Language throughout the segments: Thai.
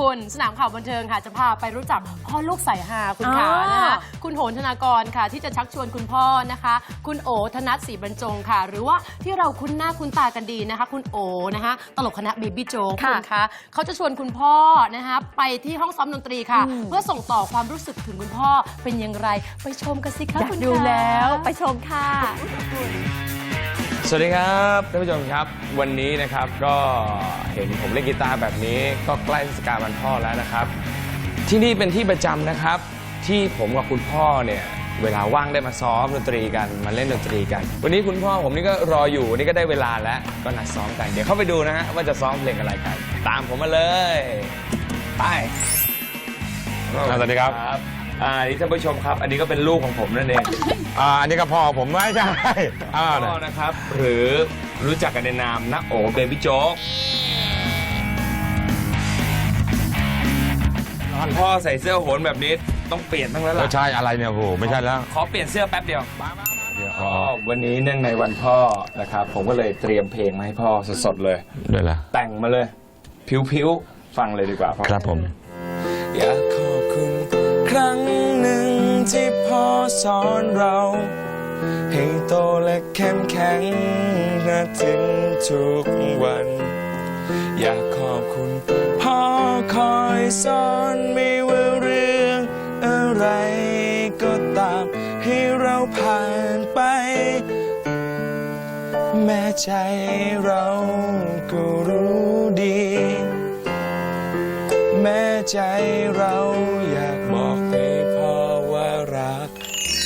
คุณสนามข่าวบันเทิงค่ะ จะพาไปรู้จักพ่อลูกสายฮาคุณขาอ๋อนะคะคุณโหนธนากรค่ะ ที่จะชักชวนคุณพ่อนะคะ คุณโอธนัทศรีบรรจงค่ะ หรือว่าที่เราคุ้นหน้าคุ้นตากันดีนะคะ คุณโอนะคะ ตลกคณะเบบี้โจค่ะคุณคะเขาจะชวนคุณพ่อนะคะไปที่ห้องซ้อมดนตรีค่ะอืมเพื่อส่งต่อความรู้สึกถึงคุณพ่อเป็นอย่างไร ไปชมกันสิคะอยากคุณดูคะแล้ว ไปชมค่ะ สวัสดีครับท่านผู้ชมครับ วันนี้นะครับก็เห็นผมเล่นกีตาร์แบบนี้ ก็ใกล้เทศกาลวันพ่อแล้วนะครับ ที่นี่เป็นที่ประจำนะครับ ที่ผมกับคุณพ่อเนี่ยเวลาว่างได้มาซ้อมดนตรีกันมาเล่นดนตรีกัน วันนี้คุณพ่อผมนี่ก็รออยู่วันนี้ก็ได้เวลาแล้วก็นัดซ้อมกัน เดี๋ยวเข้าไปดูนะฮะว่าจะซ้อมเพลงอะไรกัน ตามผมมาเลยไปอ่าสวัสดีครับ อ่านี่ท่านผู้ชมครับ อันนี้ก็เป็นลูกของผมนั่นเองอ่าอันนี้ก็พ่อผมไม่ใช่อ่าพ่อนะครับ หรือรู้จักกันในนามนะโอเบบี้โจ๊กพ่อใส่เสื้อโหนแบบนี้ต้องเปลี่ยนบ้างแล้วแล้วล่ะ ใช่อะไรเนี่ยโอ้โหไม่ใช่แล้ว ขอเปลี่ยนเสื้อแป๊บเดียวอ๋อวันนี้เนื่องในวันพ่อนะครับ ผมก็เลยเตรียมเพลงมาให้พ่อสดๆเลยด้วยล่ะแต่งมาเลยพิ้วๆ ฟังเลยดีกว่าพ่อครับผมอยากขอบคุณ ครั้งหนึ่งที่พ่อสอนเรา ให้โตและเข้มแข็งนะถึงทุกวัน อยากขอบคุณพ่อคอยสอนไม่ว่าเรื่องอะไรก็ตามให้เราผ่านไป แม้ใจเราก็รู้ ใจเราอยากบอกให้พ่อว่ารัก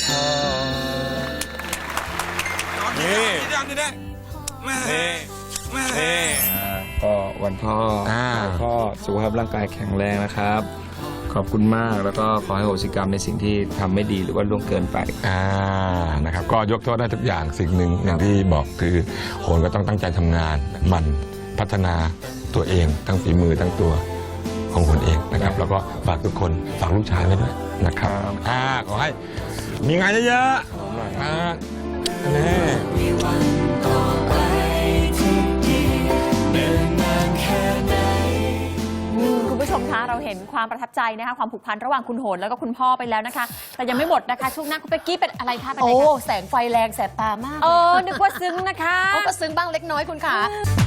พ่อนี่นี่นี่ก็วันพ่ออพ่อสุขภาพร่างกายแข็งแรงนะครับ ขอบคุณมากแล้วก็ขอให้โหสิกรรมในสิ่งที่ทำไม่ดีหรือว่าล่วงเกินไป อ่านะครับก็ยกโทษได้ทุกอย่างสิ่งหนึ่งอย่างที่บอกคือโหนก็ต้องตั้งใจทำงานหมันพัฒนาตัวเองทั้งฝีมือทั้งตัว ของโหนเองนะครับ แล้วก็ฝากทุกคนฝากลูกชายไว้ด้วยนะครับอ่าขอให้มีงานเยอะๆอ่าแน่คุณผู้ชมคะเราเห็นความประทับใจนะคะความผูกพันระหว่างคุณโหนแล้วก็คุณพ่อไปแล้วนะคะ แต่ยังไม่หมดนะคะ ช่วงหน้าคุณเป๊กกี้เป็นอะไรคะเป็นอะโอ้ไรคะแสงไฟแรงแสบตามากเออนึกว่าซึ้งนะคะ เขาก็ซึ้งบ้างเล็กน้อยคุณขาอ